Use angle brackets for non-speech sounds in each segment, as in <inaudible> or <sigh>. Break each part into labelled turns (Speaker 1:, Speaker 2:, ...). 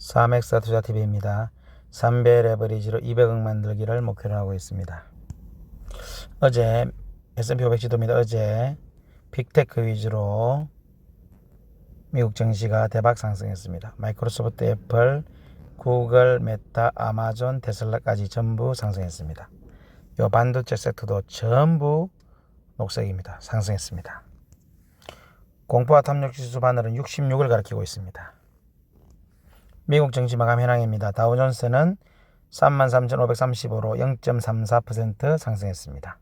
Speaker 1: 사맥사 투자TV입니다. 3배 레버리지로 200억 만들기를 목표로 하고 있습니다. 어제 S&P 500 지도입니다. 어제 빅테크 위주로 미국 증시가 대박 상승했습니다. 마이크로소프트, 애플, 구글, 메타, 아마존, 테슬라까지 전부 상승했습니다. 요 반도체 섹터도 전부 녹색입니다. 상승했습니다. 공포와 탐욕 지수 바늘은 66을 가리키고 있습니다. 미국 증시 마감 현황입니다. 다우존스는 33,535로 0.34% 상승했습니다.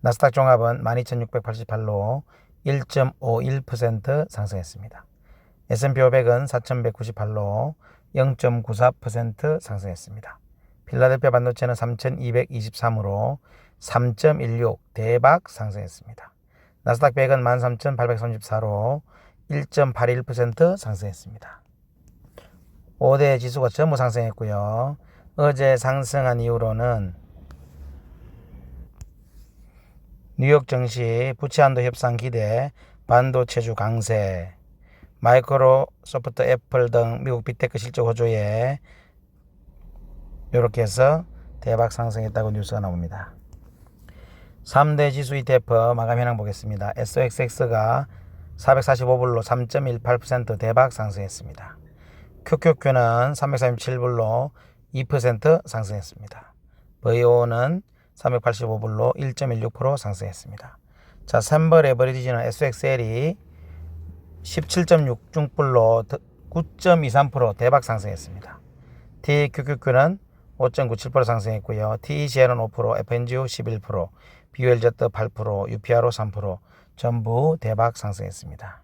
Speaker 1: 나스닥 종합은 12,688로 1.51% 상승했습니다. S&P 500은 4,198로 0.94% 상승했습니다. 필라델피아 반도체는 3,223으로 3.16 대박 상승했습니다. 나스닥 100은 13,834로 1.81% 상승했습니다. 5대 지수가 전부 상승했고요. 어제 상승한 이후로는 뉴욕 증시 부채한도 협상 기대, 반도체주 강세, 마이크로소프트, 애플 등 미국 빅테크 실적 호조에 이렇게 해서 대박 상승했다고 뉴스가 나옵니다. 3대 지수 ETF 마감 현황 보겠습니다. SOXX가 445불로 3.18% 대박 상승했습니다. QQQ는 337불로 2% 상승했습니다. VO는 385불로 1.16% 상승했습니다. 자, 3번 레버리지는 SXL이 17.66불로 9.23% 대박 상승했습니다. TQQQ는 5.97% 상승했고요. TECL은 5%, FNGO 11%, BULZ 8%, UPRO 3% 전부 대박 상승했습니다.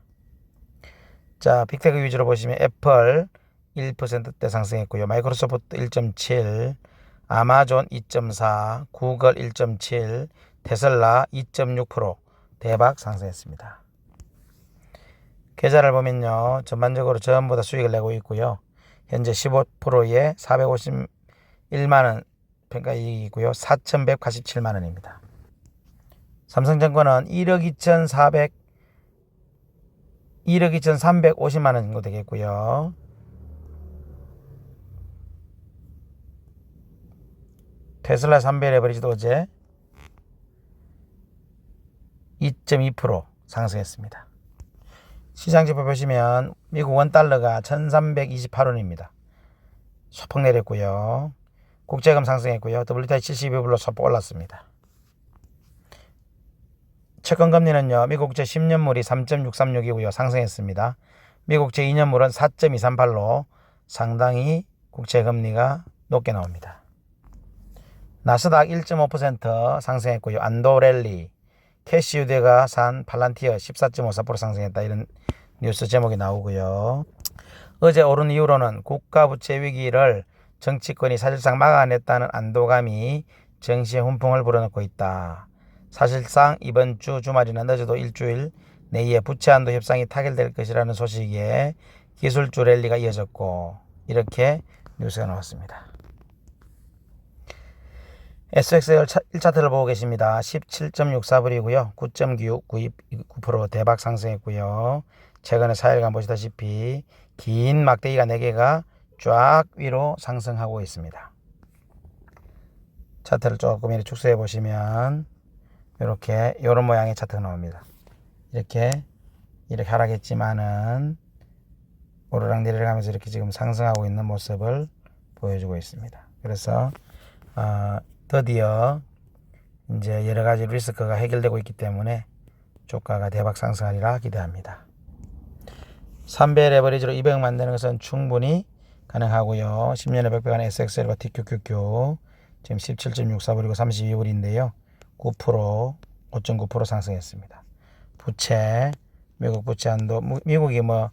Speaker 1: 자, 빅테크 위주로 보시면 애플 1%대 상승했고요. 마이크로소프트 1.7, 아마존 2.4, 구글 1.7, 테슬라 2.6% 대박 상승했습니다. 계좌를 보면요. 전반적으로 전부 다 수익을 내고 있고요. 현재 15%에 451만원 평가 이익이고요. 4,187만원입니다. 삼성증권은 1억 2,400 1억 2,350만원 정도 되겠고요. 테슬라 3배 레버리지도 어제 2.2% 상승했습니다. 시장지표 보시면 미국 원달러가 1328원입니다. 소폭 내렸고요. 국제금 상승했고요. WTI 72불로 소폭 올랐습니다. 채권금리는요. 미국 국채 10년물이 3.636이고요. 상승했습니다. 미국 국채 2년물은 4.238로 상당히 국채금리가 높게 나옵니다. 나스닥 1.5% 상승했고요. 안도렐리, 캐시유대가 산 팔란티어 14.54% 상승했다. 이런 뉴스 제목이 나오고요. 어제 오른 이후로는 국가 부채 위기를 정치권이 사실상 막아냈다는 안도감이 정시에 훈풍을 불어넣고 있다. 사실상 이번 주 주말이나 늦어도 일주일 내에 부채 한도 협상이 타결될 것이라는 소식에 기술주 랠리가 이어졌고 이렇게 뉴스가 나왔습니다. SXL 1차 트를 보고 계십니다. 17.64불이고요. 9.96% 대박 상승했고요. 최근에 4일간 보시다시피 긴 막대기가 4개가 쫙 위로 상승하고 있습니다. 차트를 조금 이렇게 축소해 보시면 이렇게 이런 모양의 차트가 나옵니다. 이렇게 이렇게 하락했지만은 오르락 내리락하면서 이렇게 지금 상승하고 있는 모습을 보여주고 있습니다. 그래서 어, 드디어 이제 여러 가지 리스크가 해결되고 있기 때문에 주가가 대박 상승하리라 기대합니다. 3배 레버리지로 200 만드는 것은 충분히 가능하고요. 10년에 100배 간 SXL과 TQQQ 지금 17.64불이고 32불인데요. 9% 5.9% 상승했습니다. 부채 미국 부채 한도 미국이 뭐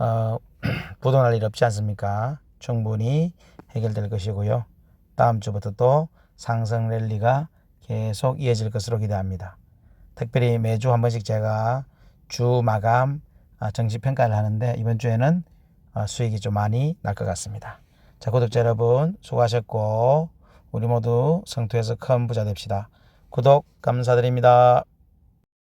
Speaker 1: 어, <clears throat> 부도날 일 없지 않습니까? 충분히 해결될 것이고요. 다음 주부터 또 상승 랠리가 계속 이어질 것으로 기대합니다. 특별히 매주 한 번씩 제가 주 마감 아, 정시 평가를 하는데 이번 주에는 어, 수익이 좀 많이 날 것 같습니다. 자, 구독자 여러분 수고하셨고 우리 모두 성투해서 큰 부자 됩시다. 구독 감사드립니다.